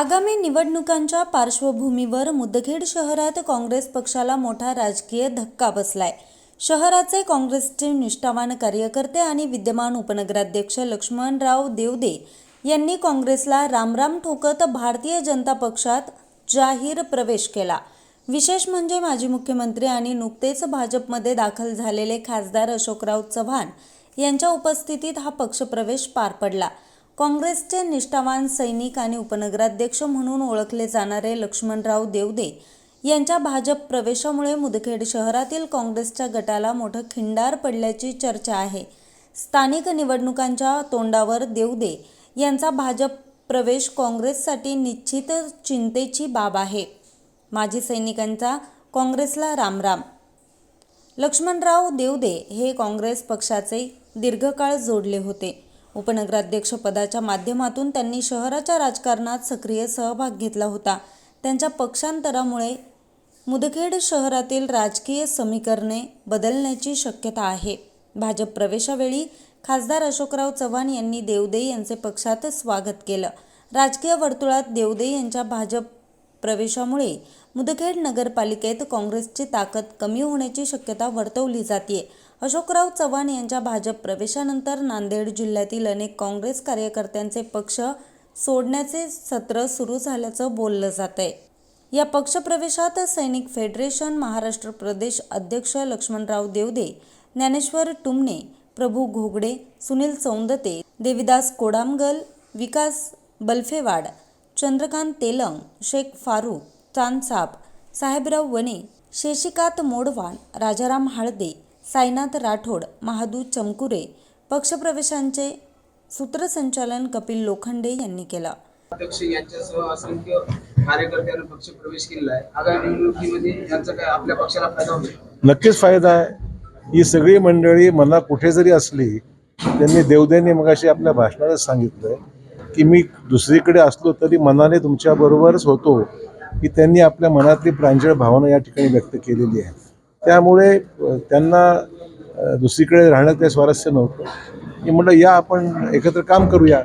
आगामी निवडणुकांच्या पार्श्वभूमीवर मुदखेड शहरात काँग्रेस पक्षाला मोठा राजकीय धक्का बसलाय. शहराचे काँग्रेसचे निष्ठावान कार्यकर्ते आणि विद्यमान उपनगराध्यक्ष लक्ष्मणराव देवदे यांनी काँग्रेसला रामराम ठोकत भारतीय जनता पक्षात जाहीर प्रवेश केला. विशेष म्हणजे माजी मुख्यमंत्री आणि नुकतेच भाजपमध्ये दाखल झालेले खासदार अशोकराव चव्हाण यांच्या उपस्थितीत हा पक्षप्रवेश पार पडला. काँग्रेसचे निष्ठावान सैनिक आणि उपनगराध्यक्ष म्हणून ओळखले जाणारे लक्ष्मणराव देवदे यांच्या भाजप प्रवेशामुळे मुदखेड शहरातील काँग्रेसच्या गटाला मोठं खिंडार पडल्याची चर्चा आहे. स्थानिक निवडणुकांच्या तोंडावर देवदे यांचा भाजप प्रवेश काँग्रेससाठी निश्चित चिंतेची बाब आहे. माजी सैनिकांचा काँग्रेसला रामराम. लक्ष्मणराव देवदे हे काँग्रेस पक्षाचे दीर्घकाळ जोडले होते. उपनगराध्यक्षपदाच्या माध्यमातून त्यांनी शहराच्या राजकारणात सक्रिय सहभाग घेतला होता. त्यांच्या पक्षांतरामुळे मुदखेड शहरातील राजकीय समीकरणे बदलण्याची शक्यता आहे. भाजप प्रवेशावेळी खासदार अशोकराव चव्हाण यांनी देवदे यांचे पक्षात स्वागत केलं. राजकीय वर्तुळात देवदे यांच्या भाजप प्रवेशामुळे मुदखेड नगरपालिकेत काँग्रेसची ताकद कमी होण्याची शक्यता वर्तवली जाते अशोकराव चव्हाण यांच्या भाजप प्रवेशानंतर नांदेड जिल्ह्यातील अनेक काँग्रेस कार्यकर्त्यांचे पक्ष सोडण्याचे सत्र सुरू झाल्याचं बोललं जात आहे या पक्षप्रवेशात सैनिक फेडरेशन महाराष्ट्र प्रदेश अध्यक्ष लक्ष्मणराव देवदे ज्ञानेश्वर टुमणे प्रभू घोगडे सुनील चौंदते देविदास कोडामगल विकास बल्फेवाड चंद्रकांत तेलंग शेख फारूक चांदसाब साहेबराव वने शेशिकात मोडवान राजाराम हाळदे साईनाथ राठोड महादू चमकुरे पक्षप्रवेशांचे सूत्रसंचालन कपिल लोखंडे यांनी केलं. अध्यक्ष यांच्यासह असंख्य कार्यकर्त्यांनी पक्ष प्रवेश केलेला आहे. आगामी निवडणुकीमध्ये यांचा काय आपल्या पक्षाला फायदा शकतो नक्कीच फायदा आहे. ही सगळी मंडळी मना कुठे जरी असली त्यांनी देवदेने मगाशी आपल्या भाषणात सांगितलं की मी दुसरीकडे असलो तरी मनाने तुमच्याबरोबरच होतो की त्यांनी आपल्या मनातली प्रांजळ भावना या ठिकाणी व्यक्त केलेली आहे. त्यामुळे त्यांना दुसरीकडे राहण्यात काही स्वारस्य नव्हतं. मी म्हटलं या आपण एकत्र काम करूया.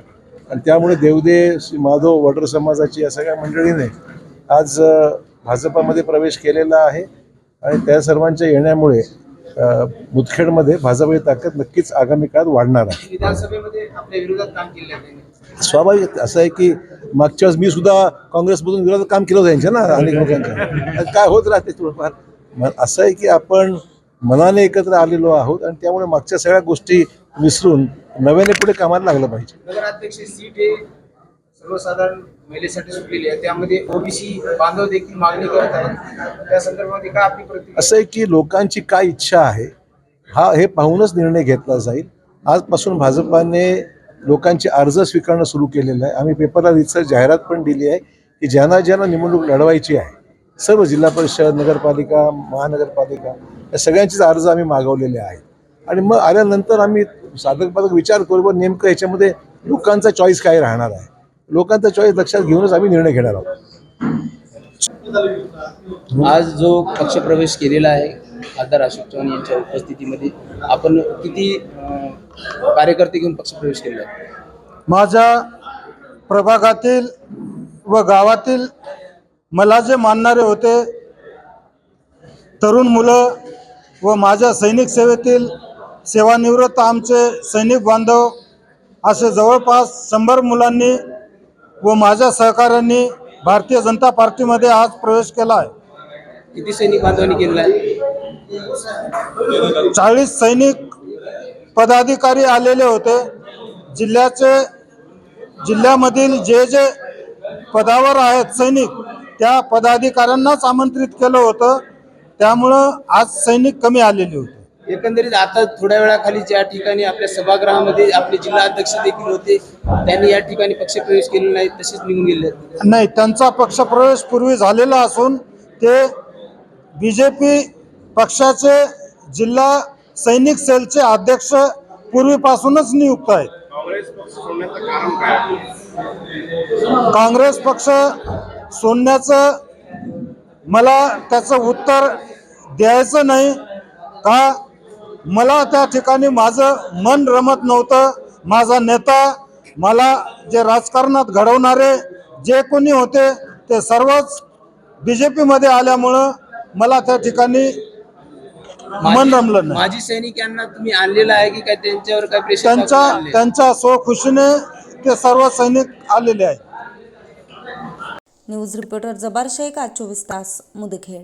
आणि त्यामुळे देवदे श्री माधव वडर समाजाची या सगळ्या मंडळीने आज भाजपामध्ये प्रवेश केलेला आहे. आणि त्या सर्वांच्या येण्यामुळे मुदखेडमध्ये भाजपाची ताकद नक्कीच आगामी काळात वाढणार आहे. विधानसभेमध्ये आपल्या विरोधात काम केले आहे. त्यांनी स्वाभाविक असं आहे की मागच्या वेळेस मी सुद्धा काँग्रेसमधून विरोधात काम केलं होतं यांच्या ना अनेक लोकांच्या. काय होत राहते थोडंफार. मग असं आहे की आपण मनाने एकत्र आलेलो आहोत आणि त्यामुळे मागच्या सगळ्या गोष्टी विसरून नव्याने पुढे कामाला लागलं पाहिजे. नगराध्यक्ष सीट हे सर्वसाधारण महिलेसाठी सुटलेली आहे. त्यामध्ये ओबीसी बांधव देखील मागणी करत आहेत. त्या संदर्भामध्ये काय आपली प्रतिक्रिया? असं आहे की लोकांची काय इच्छा आहे हा हे पाहूनच निर्णय घेतला जाईल. आजपासून भाजपाने लोकांचे अर्ज स्वीकारणं सुरू केलेलं आहे. आम्ही पेपरला रितसर जाहिरात पण दिली आहे की ज्यांना ज्यांना निवडणूक लढवायची आहे सर्व जिल्हा परिषद नगरपालिका महानगरपालिका या सगळ्यांचेच अर्ज आम्ही मागवलेले आहेत. आणि मग आल्यानंतर आम्ही साधक पाधक विचार करू व नेमकं याच्यामध्ये लोकांचा चॉईस काय राहणार आहे? लोकांचा चॉईस लक्षात घेऊनच आम्ही निर्णय घेणार आहोत. आज जो पक्षप्रवेश केलेला आहे खासदार अशोक चव्हाण यांच्या उपस्थितीमध्ये आपण किती कार्यकर्ते घेऊन पक्षप्रवेश केलेला आहे? माझ्या प्रभागातील व गावातील मला जे मानणारे होते तरुण मुलं व माझ्या सैनिक सेवेतील सेवानिवृत्त आमचे सैनिक बांधव असे जवळपास शंभर मुलांनी व माझ्या सहकाऱ्यांनी भारतीय जनता पार्टीमध्ये आज प्रवेश केला आहे. किती सैनिक बांधवांनी केलेला आहे? चाळीस सैनिक पदाधिकारी आलेले होते. जिल्ह्याचे जिल्ह्यामधील जे जे पदावर आहेत सैनिक त्या पदाधिकाऱ्यांनाच आमंत्रित केलं होतं. त्यामुळं आज सैनिक कमी आलेले होते. एकंदरीत आता थोड्या वेळाखाली ज्या ठिकाणी आपल्या सभागृहामध्ये आपले जिल्हा अध्यक्ष देखील होते त्यांनी या ठिकाणी पक्षप्रवेश केलेला नाही तसेच निघून गेले. आहेत. नाही त्यांचा पक्षप्रवेश पूर्वी झालेला असून ते बी जे पी पक्षाचे जिल्हा सैनिक सेलचे अध्यक्ष पूर्वीपासूनच नियुक्त आहेत. काँग्रेस पक्ष सोडण्याचं मला त्याचं उत्तर द्यायचं नाही का? मला त्या ठिकाणी माझं मन रमत नव्हतं. माझा नेता मला जे राजकारणात घडवणारे जे कोणी होते ते सर्वच बी जे पीमध्ये आल्यामुळं मला त्या ठिकाणी मन रमलं नाही. माजी सैनिकांना तुम्ही आणलेलं आहे की काय त्यांच्यावर काय प्रेशर त्यांच्या त्यांच्या स्वखुशीने ते सर्व सैनिक आलेले आहेत. न्यूज रिपोर्टर जबार शेख आज चोवीस तास मुदखेड.